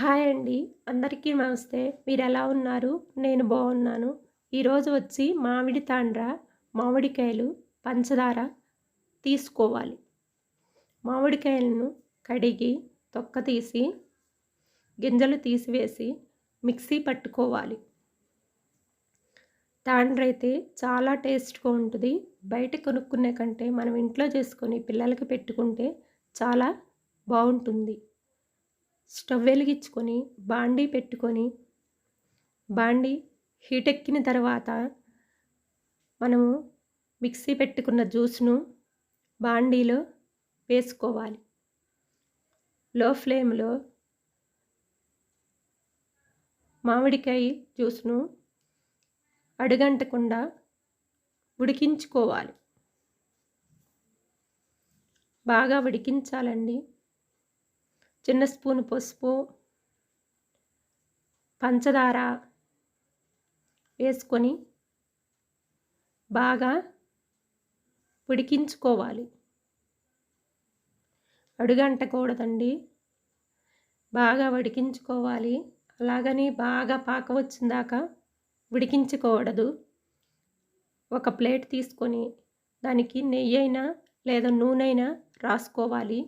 Hi అండి. అందరికీ నమస్తే. మీరు ఎలా ఉన్నారు? నేను బాగున్నాను ఈరోజు వచ్చి మామిడి తాండ్ర మామిడికాయలు పంచదార తీసుకోవాలి. మామిడికాయలను కడిగి తొక్క తీసి గింజలు తీసివేసి మిక్సీ పట్టుకోవాలి. తాండ్ర అయితే చాలా టేస్ట్గా ఉంటుంది. బయట కొనుక్కునే కంటే మనం ఇంట్లో చేసుకొని పిల్లలకి పెట్టుకుంటే చాలా బాగుంటుంది స్టవ్ వెలిగించుకొని బాండీ పెట్టుకొని బాండీ హీట్ ఎక్కిన తర్వాత మనము మిక్సీ పెట్టుకున్న జ్యూస్ను బాండీలో వేసుకోవాలి. లో ఫ్లేమ్లో మామిడికాయ జ్యూస్ను అడుగంటకుండా ఉడికించుకోవాలి. బాగా ఉడికించాలండి. చిన్న స్పూన్ పసుపు పంచదార వేసుకొని బాగా ఉడికించుకోవాలి. అడుగంటకూడదండి. బాగా ఉడికించుకోవాలి. అలాగని బాగా పాక వచ్చిందాక ఉడికించకూడదు ఒక ప్లేట్ తీసుకొని దానికి నెయ్యి అయినా లేదా నూనె అయినా రాసుకోవాలి.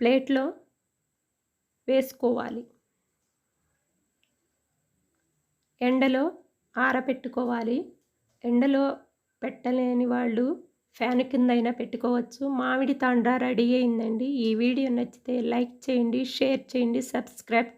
ప్లేట్లో వేసుకోవాలి. ఎండలో ఆరబెట్టుకోవాలి ఎండలో పెట్టలేని వాళ్ళు ఫ్యాన్ కిందైనా పెట్టుకోవచ్చు. మామిడి తాండ్ర రెడీ అయిందండి. ఈ వీడియో నచ్చితే లైక్ చేయండి షేర్ చేయండి సబ్స్క్రైబ్